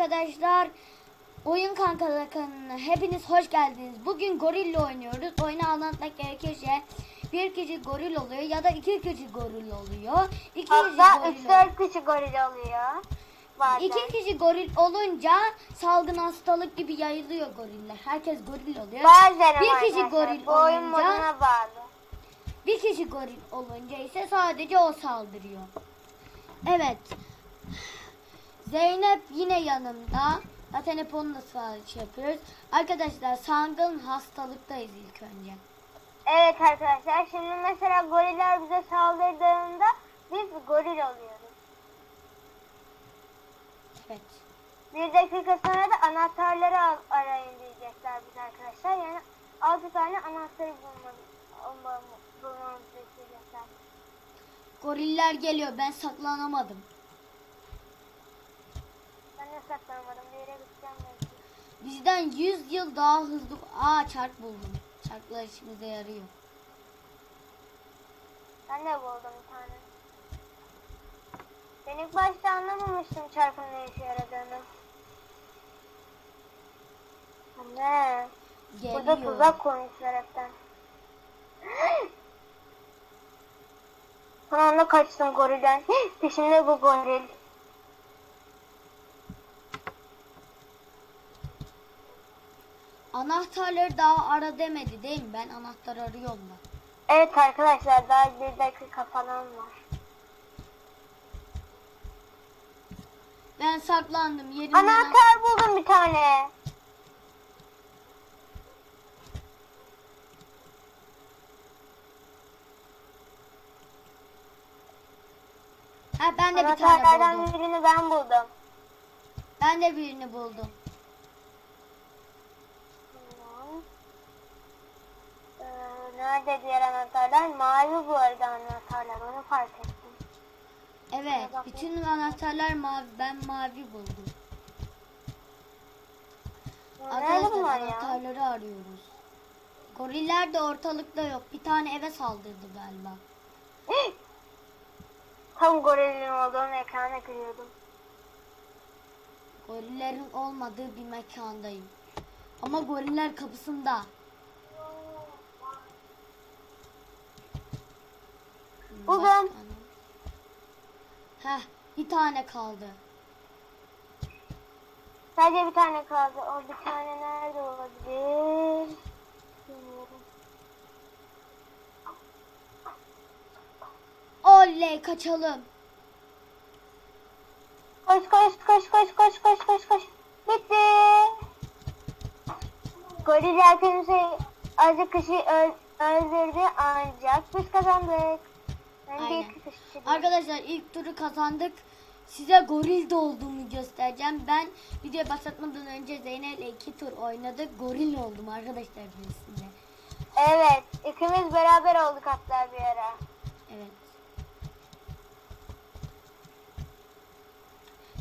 arkadaşlar. Oyun kankaları kanalına hepiniz hoş geldiniz. Bugün gorille oynuyoruz. Oyunu anlatmak gerekirse bir kişi goril oluyor ya da iki kişi goril oluyor. İki kişi Hatta goril 3-4 kişi goril oluyor. Bazen. İki kişi goril olunca salgın hastalık gibi yayılıyor goriller. Herkes goril oluyor. Bazen bir kişi goril oyun olunca moduna bağlı. bir kişi goril olunca ise sadece o saldırıyor. Evet. Zeynep yine yanımda. Zaten hep onunla sipariş yapıyoruz. Arkadaşlar salgın hastalıktayız ilk önce. Evet arkadaşlar şimdi mesela goriller bize saldırdığında biz goril oluyoruz. Evet. Bir dakika sonra da anahtarları arayın diyecekler bize arkadaşlar. Yani 6 tane anahtarı bulmamız, bulmamız, isteyecekler. Goriller geliyor. Ben saklanamadım. Ben de saklanmadım bir yere gideceğim belki. Bizden 100 yıl daha hızlı. Aa çark buldum. Çarklar işimize yarıyor. Ben de buldum bir tane. Ben ilk başta anlamamıştım çarpın ne işe yaradığını. Anne. Burada Geliyor. tuzak koymuşlar hepten. Son anda kaçtım gorilden. Peşimde bu goril. Anahtarları daha ara demedi değil mi? Ben anahtar arıyorum da. Evet arkadaşlar daha bir dakika falan var. Ben saklandım. Yerimden Anahtar buldum bir tane. Ha ben de bir tane Anahtarlardan buldum. birini ben buldum. Ben de birini buldum. Tamam. Ee, nerede diğer anahtarlar? Mavi bu arada anahtarlar. Onu fark ettim. Evet. bakayım. Bütün anahtarlar mavi. Ben mavi buldum. Arkadaşlar bunlar ya? anahtarları arıyoruz. Goriller de ortalıkta yok. Bir tane eve saldırdı galiba. Tam gorilin olduğunu ekrana görüyordum. Gorillerin olmadığı bir mekandayım. Ama goriller kapısında. Buldum. Heh, bir tane kaldı. Sadece bir tane kaldı. O bir tane nerede olabilir? Bilmiyorum. Oley kaçalım. Koş koş koş koş koş koş koş koş. Bitti. Goril hepimizi azıcık kişi öl- öldürdü ancak biz kazandık. Aynen. Arkadaşlar ilk turu kazandık. Size goril de olduğumu göstereceğim. Ben video başlatmadan önce Zeynep ile iki tur oynadık. Goril oldum arkadaşlar birisinde. Evet. ikimiz beraber olduk hatta bir ara. Evet.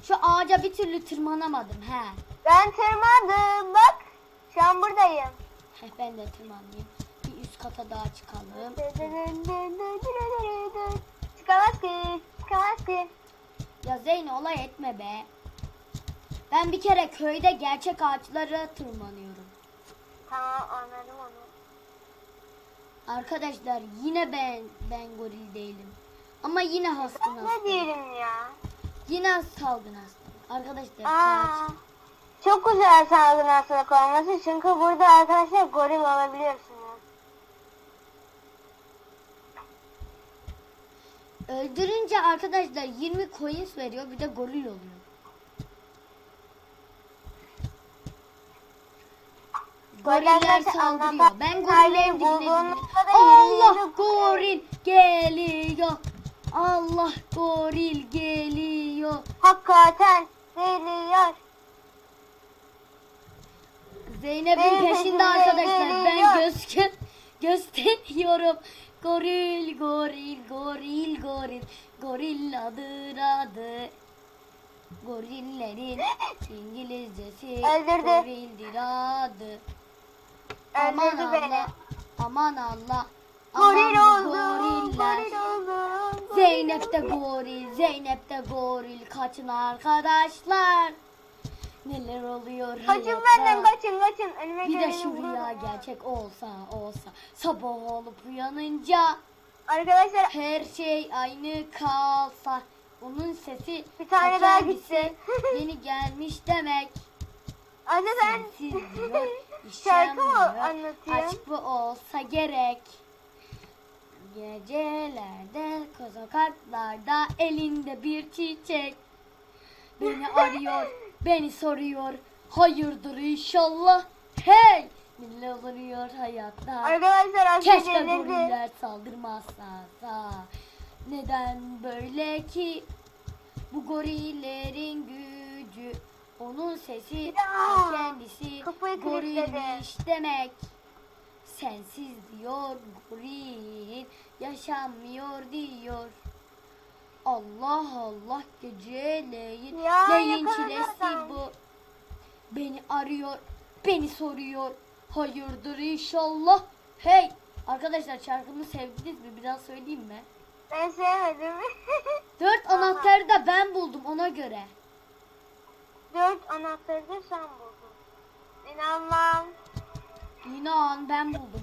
Şu ağaca bir türlü tırmanamadım. He. Ben tırmandım. Bak. Şu an buradayım. Heh, ben de tırmanayım. Üst kata daha çıkalım. Çıkamaz ki. Çıkamaz ki. Ya Zeynep olay etme be. Ben bir kere köyde gerçek ağaçlara tırmanıyorum. Tamam anladım onu. Arkadaşlar yine ben ben goril değilim. Ama yine hastalık. Ne diyelim ya? Yine salgın hastalık. Arkadaşlar Aa, çok güzel salgın hastalık olması çünkü burada arkadaşlar goril olabiliyorsunuz. Öldürünce arkadaşlar 20 coins veriyor bir de goril oluyor. Goriller saldırıyor. Ben hali gorillerin dibine Allah goril geliyor. Allah goril geliyor. Hakikaten geliyor. Zeynep'in peşinde arkadaşlar. Ben göster gösteriyorum. Goril goril goril goril. Goril adır adı. Gorillerin İngilizcesi Öldürdü. gorildir adı. Aman Öldürdü beni. Allah. Aman Allah. Aman Goril bu oldu. goriller. Goril oldu. Zeynep de goril, Zeynep de goril. Kaçın arkadaşlar. Neler oluyor Kaçın hayatta? benden kaçın kaçın. Önüme Bir de geleni şu vururum rüya gerçek olsa olsa sabah olup uyanınca Arkadaşlar her şey aynı kalsa onun sesi Bir tane daha gitse, yeni gelmiş demek. anne ben Sensiz diyor, şarkı mı anlatıyor? Aşk bu olsa gerek. Gecelerde sokaklarda elinde bir çiçek. Beni arıyor, beni soruyor. Hayırdır inşallah. Hey! Neler oluyor hayatta? Arkadaşlar az Keşke goriller saldırmazsa. da. Neden böyle ki? Bu gorillerin gücü, onun sesi, Ya, kendisi gorilmiş demek. Sensiz diyor goril, yaşanmıyor diyor. Allah Allah geceleyin, Ya, neyin çilesi bu? Beni arıyor, beni soruyor. Hayırdır inşallah. Hey! Arkadaşlar şarkımı sevdiniz mi? Biraz söyleyeyim mi? Ben sevmedim. Dört anahtarı da ben buldum ona göre. Dört anahtarı da sen buldun. İnanmam. İnan ben buldum.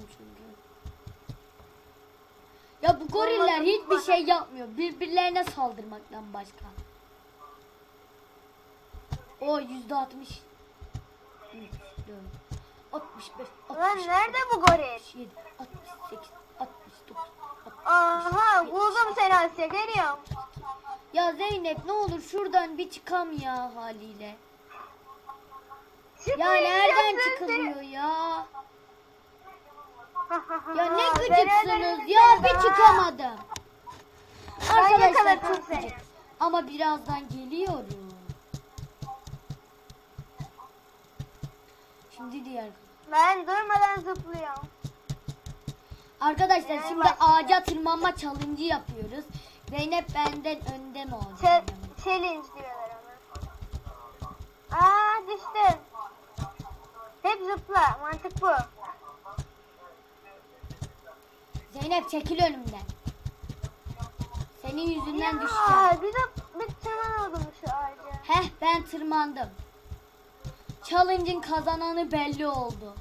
Ya bu goriller hiçbir şey yapmıyor. Birbirlerine saldırmaktan başka. O yüzde altmış. Altmış beş, Lan nerede bu goril? altmış yedi, altmış sekiz, altmış dokuz, Aha buldum seni Asya geliyorum. Ya Zeynep ne olur şuradan bir çıkam ya haliyle. Ya nereden çıkılıyor ya? Ya gıcıksınız ya bir çıkamadım. Arkadaşlar çok gıcık. Ama birazdan geliyorum. Şimdi diğer. Ben durmadan zıplıyorum. Arkadaşlar Diğer şimdi başlayalım. ağaca tırmanma challenge yapıyoruz. Zeynep benden önde mi olacak? Ch- challenge diyorlar ona. Aa düştüm. Hep zıpla. Mantık bu. Zeynep çekil önümden. Senin yüzünden düşeceğim. Bir de bir tırmanalım şu ağaca. Heh ben tırmandım. Challenge'ın kazananı belli oldu.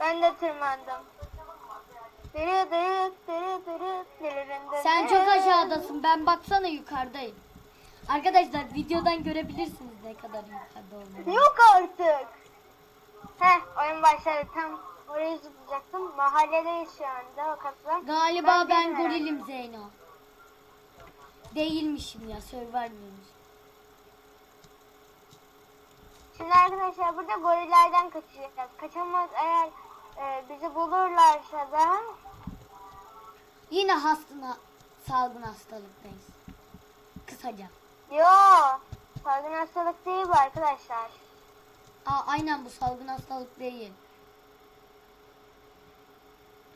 Ben de tırmandım. Dırı dırı dırı dırı dırı. Sen çok aşağıdasın. Ben baksana yukarıdayım. Arkadaşlar videodan görebilirsiniz ne kadar yukarıda olduğunu. Yok artık. Heh oyun başladı. Tam oraya zıplayacaktım. Mahalledeyiz şu anda o kapıdan. Galiba Ben ben herhalde. gorilim Zeyno. Değilmişim ya Survivor'mış. Şimdi arkadaşlar burada gorillerden kaçacağız. Kaçamaz eğer e, bizi bulurlarsa da Yine hastına salgın hastalıktayız. Kısaca. Yo salgın hastalık değil bu arkadaşlar. Aa, aynen bu salgın hastalık değil.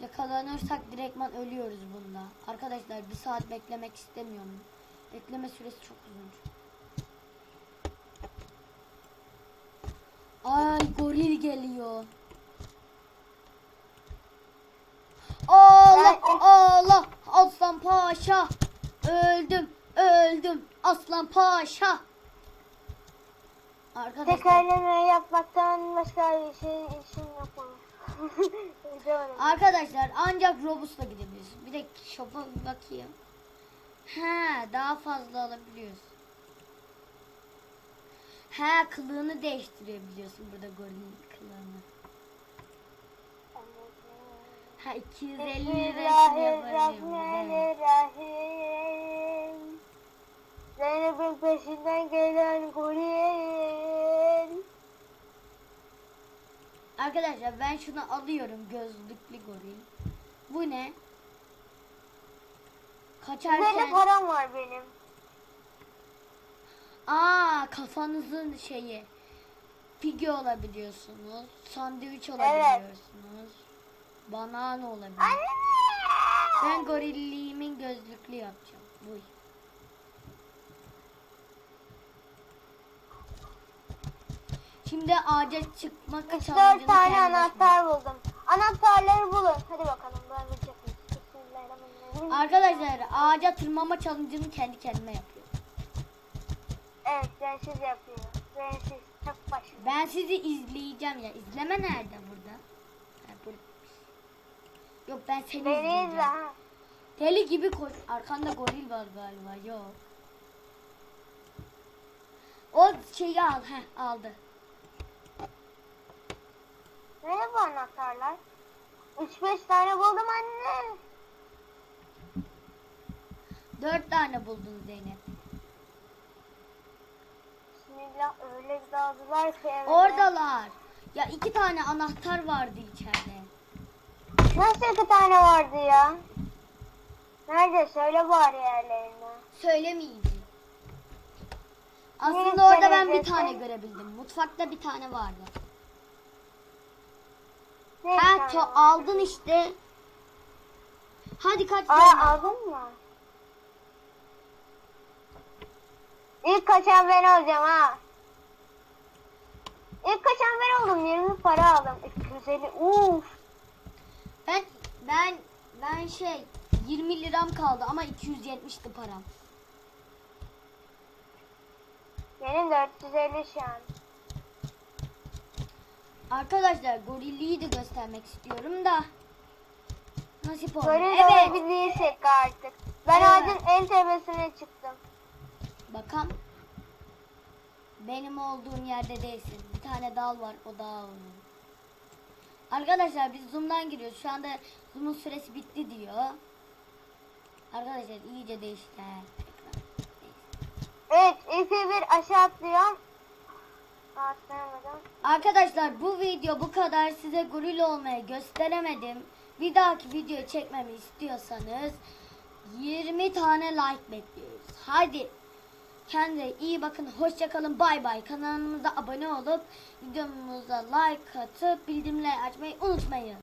Yakalanırsak direktman ölüyoruz bunda. Arkadaşlar bir saat beklemek istemiyorum. Bekleme süresi çok uzun. Ay goril geliyor. Allah Allah Aslan Paşa öldüm öldüm Aslan Paşa Arkadaşlar Tekerleme yapmaktan başka bir şey işim yok. Arkadaşlar ancak Robus'la gidebiliyorsun. Bir de shop'a bakayım. He daha fazla alabiliyorsun. He kılığını değiştirebiliyorsun burada gorilin kılığını. Ha 250 lirasını. Bismillahirrahmanirrahim. Zeynep'in peşinden gelen goril. Arkadaşlar ben şunu alıyorum gözlüklü goril. Bu ne? Kaçarken param var benim. Aa kafanızın şeyi. Pigi olabiliyorsunuz. Sandviç olabiliyorsunuz. Banana olabilir. Anne! Ben gorilliğimin gözlüklü yapacağım. Buy. Şimdi ağaca çıkmak Üç dört challenge'ını tane anahtar buldum. Anahtarları bulun. Hadi bakalım bulabilecek miyiz? Bismillahirrahmanirrahim. Arkadaşlar ağaca tırmanma challenge'ını kendi kendime yapıyor. Evet bensiz yapıyor. Bensiz tek başına. Ben sizi izleyeceğim ya. İzleme nerede burada? Ha, burada. Yok ben seni Beni izleyeceğim. izle ha. Deli gibi koş. Arkanda goril var galiba. Yok. O şeyi al. Heh aldı. Nerede bu anahtarlar? 3-5 tane buldum anne. Dört tane buldun Zeynep. Bismillah öyle bir dağıldılar ki evde. Oradalar. Ya iki tane anahtar vardı içeride. Nasıl iki tane vardı ya? Nerede? Söyle bari yerlerini. Söylemeyeceğim. Aslında orada ben bir söyleyeceksin? tane görebildim. Mutfakta bir tane vardı. Ne Ha to aldın işte. Hadi kaç Aa tane? aldın mı? İlk kaçan ben olacağım ha. İlk kaçan ben oldum. 20 para aldım. 250. Uf. Ben ben ben şey 20 liram kaldı ama 270'ti param. Benim 450 şu an. Arkadaşlar gorilliyi de göstermek istiyorum da. Nasip oldu. Böyle Evet. evet. bir değilsek artık. Ben Evet. ağacın en tepesine çıktım. Bakalım. Benim olduğum yerde değilsin. Bir tane dal var o dağ onun. Arkadaşlar biz zoom'dan giriyoruz. Şu anda zoom'un süresi bitti diyor. Arkadaşlar iyice değişti. 3, 2, 1 aşağı atlıyorum. Arkadaşlar bu video bu kadar. Size goril olmayı gösteremedim. Bir dahaki video çekmemi istiyorsanız 20 tane like bekliyoruz. Hadi. Kendinize iyi bakın. Hoşçakalın. Bay bay. Kanalımıza abone olup videomuza like atıp bildirimleri açmayı unutmayın.